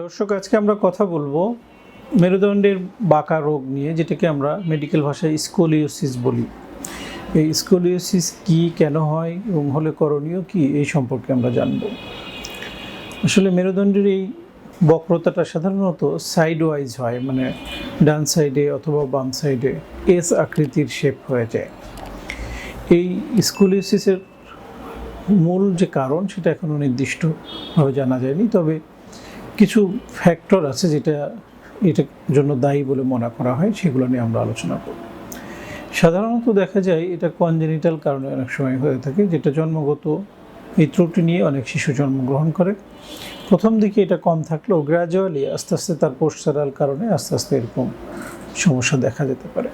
দর্শক, আজকে আমরা কথা বলব মেরুদণ্ডের বাঁকা রোগ নিয়ে, যেটাকে আমরা মেডিকেল ভাষায় স্কোলিওসিস বলি। এই স্কোলিওসিস কি, কেন হয়, এবং হলে করণীয় কি, এই সম্পর্কে আমরা জানব। আসলে মেরুদণ্ডের এই বক্রতাটা সাধারণত সাইড ওয়াইজ হয় মানে ডান সাইডে অথবা বাম সাইডে এস আকৃতির শেপ হয়ে যায়। এই স্কোলিওসিসের মূল যে কারণ, সেটা এখনও নির্দিষ্টভাবে জানা যায়নি, তবে কিছু ফ্যাক্টর আছে যেটা এটার জন্য দায়ী বলে মনে করা হয়, সেগুলো নিয়ে আমরা আলোচনা করব। সাধারণত দেখা যায় এটা কনজেনিটাল কারণে অনেক সময় হয়ে থাকে, যেটা জন্মগত এই ত্রুটি নিয়ে অনেক শিশু জন্মগ্রহণ করে। প্রথম দিকে এটা কম থাকলেও গ্র্যাজুয়ালি আস্তে আস্তে তার পোস্টারাল কারণে আস্তে আস্তে এরকম সমস্যা দেখা যেতে পারে।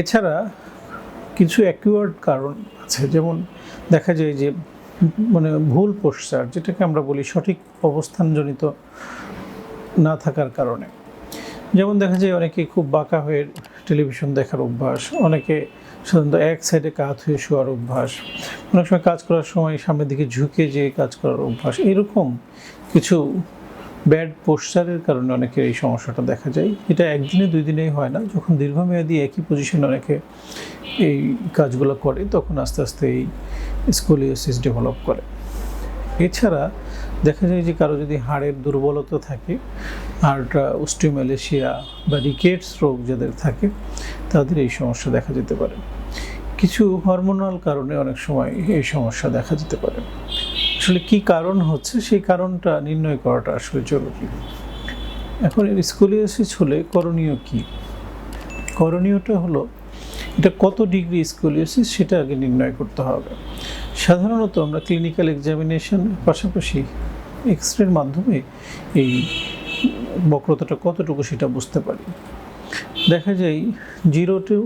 এছাড়া কিছু অ্যাকিওয়ার্ড কারণ আছে, যেমন দেখা যায় যে মানে ভুল পোশ্চার যেটাকে আমরা বলি সঠিক অবস্থানজনিত না থাকার কারণে। যেমন দেখা যায় অনেকে খুব বাঁকা হয়ে টেলিভিশন দেখার অভ্যাস, অনেকে সাধারণত এক সাইডে কাত হয়ে শোয়ার অভ্যাস, অনেক সময় কাজ করার সময় সামনের দিকে ঝুঁকে যেয়ে কাজ করার অভ্যাস, এরকম কিছু ব্যাড পোস্টারের কারণে অনেকের এই সমস্যাটা দেখা যায়। এটা একদিনে, দুই দিনেই হয় না। যখন দীর্ঘমেয়াদী একই পজিশনে অনেকে এই কাজগুলো করে, তখন আস্তে আস্তে এই স্কোলিওসিস ডেভেলপ করে। এছাড়া দেখা যায় যে কারও যদি হাড়ের দুর্বলতা থাকে হাড়টা অস্টিওম্যালেশিয়া বা রিকেটস রোগ যাদের থাকে, তাদের এই সমস্যা দেখা যেতে পারে। কিছু হরমোনাল কারণে অনেক সময় এই সমস্যা দেখা যেতে পারে। আসলে কি কারণ হচ্ছে, সেই কারণটা নির্ণয় করাটা আসলে জরুরি। এখন এর স্কোলিওসিস হলে করণীয় কি? করণীয়টা হলো, এটা কত ডিগ্রি স্কোলিওসিস সেটা আগে নির্ণয় করতে হবে। সাধারণত আমরা ক্লিনিক্যাল এক্সামিনেশন পাশাপাশি এক্স রের মাধ্যমে এই বক্রতাটা কতটুকু সেটা বুঝতে পারি। দেখা যায় জিরো টু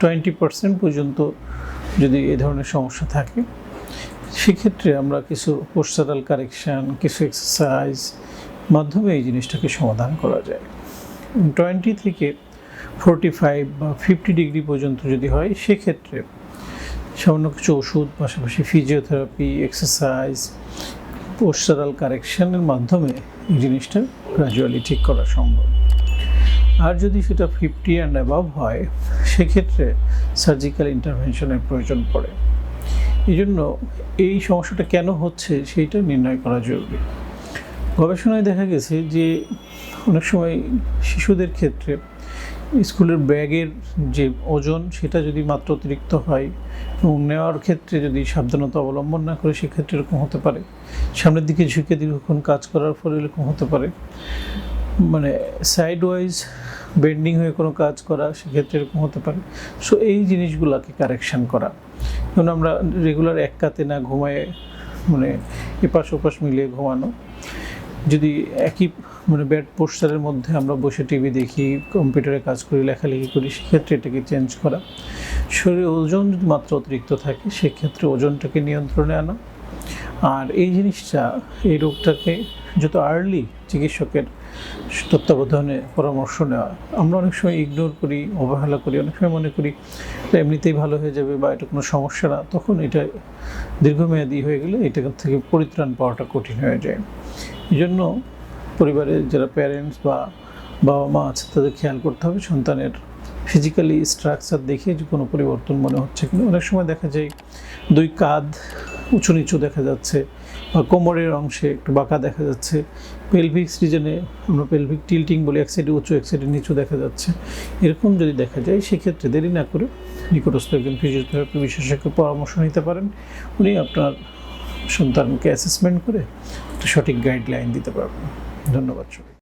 টোয়েন্টি পার্সেন্ট পর্যন্ত যদি এ ধরনের সমস্যা থাকে সেক্ষেত্রে আমরা কিছু পোস্টারাল কারেকশান কিছু এক্সারসাইজ মাধ্যমে এই জিনিসটাকে সমাধান করা যায়। টোয়েন্টি থেকে ফোরটি ফাইভ বা ফিফটি ডিগ্রি পর্যন্ত যদি হয়, সেক্ষেত্রে সামান্য কিছু ওষুধ, পাশাপাশি ফিজিওথেরাপি এক্সারসাইজ পোস্টারাল কারেকশানের মাধ্যমে এই জিনিসটা গ্রাজুয়ালি ঠিক করা সম্ভব। আর যদি সেটা ফিফটি অ্যান্ড অ্যাবাভ হয়, সেক্ষেত্রে সার্জিক্যাল ইন্টারভেনশনের প্রয়োজন পড়ে। এই জন্য এই সমস্যাটা কেন হচ্ছে সেইটা নির্ণয় করা জরুরি। গবেষণায় দেখা গেছে যে অনেক সময় শিশুদের ক্ষেত্রে স্কুলের ব্যাগের যে ওজন সেটা যদি মাত্র অতিরিক্ত হয় এবং নেওয়ার ক্ষেত্রে যদি সাবধানতা অবলম্বন না করে সেক্ষেত্রে এরকম হতে পারে। সামনের দিকে ঝুঁকে দীর্ঘক্ষণ কাজ করার ফলে এরকম হতে পারে। মানে সাইড ওয়াইজ বেন্ডিং হয়ে কোনো কাজ করা সেক্ষেত্রে এরকম হতে পারে। সো এই জিনিসগুলোকে কারেকশান করা। যেমন আমরা রেগুলার এক কাতে না ঘুমায় মানে এপাশ ওপাশ মিলিয়ে ঘুমানো। যদি একই মানে ব্যাড পোস্টারের মধ্যে আমরা বসে টিভি দেখি কম্পিউটারে কাজ করি, লেখালেখি করি, সেক্ষেত্রে এটাকে চেঞ্জ করা। শরীরে ওজন যদি মাত্রা অতিরিক্ত থাকে, সেক্ষেত্রে ওজনটাকে নিয়ন্ত্রণে আনা। আর এই জিনিসটা, এই রোগটাকে যত আর্লি চিকিৎসকের তত্ত্বাবধানে পরামর্শ নেওয়া, আমরা অনেক সময় ইগনোর করি, অবহেলা করি, অনেক সময় মনে করি এমনিতেই ভালো হয়ে যাবে বা এটা কোনো সমস্যা না, তখন এটা দীর্ঘমেয়াদী হয়ে গেলে এটা থেকে পরিত্রাণ পাওয়াটা কঠিন হয়ে যায়। এই জন্য পরিবারের যারা প্যারেন্টস বা বাবা মা আছে, তাদের খেয়াল করতে হবে সন্তানের ফিজিক্যালি স্ট্রাকচার দেখে যে কোনো পরিবর্তন মনে হচ্ছে কিন্তু অনেক সময় দেখা যায় দুই কাঁধ উঁচু নিচু দেখা যাচ্ছে বা কোমরের অংশে একটু বাঁকা দেখা যাচ্ছে। পেলভিক রিজনে আমরা পেলভিক টিল্টিং বলি, এক সাইডে উঁচু, এক সাইডে নিচু দেখা যাচ্ছে। এরকম যদি দেখা যায়, সেক্ষেত্রে দেরি না করে নিকটস্থ একজন ফিজিওথেরাপি বিশেষজ্ঞের পরামর্শ নিতে পারেন। উনি আপনার সন্তানকে অ্যাসেসমেন্ট করে একটা সঠিক গাইডলাইন দিতে পারবেন। ধন্যবাদ সবাই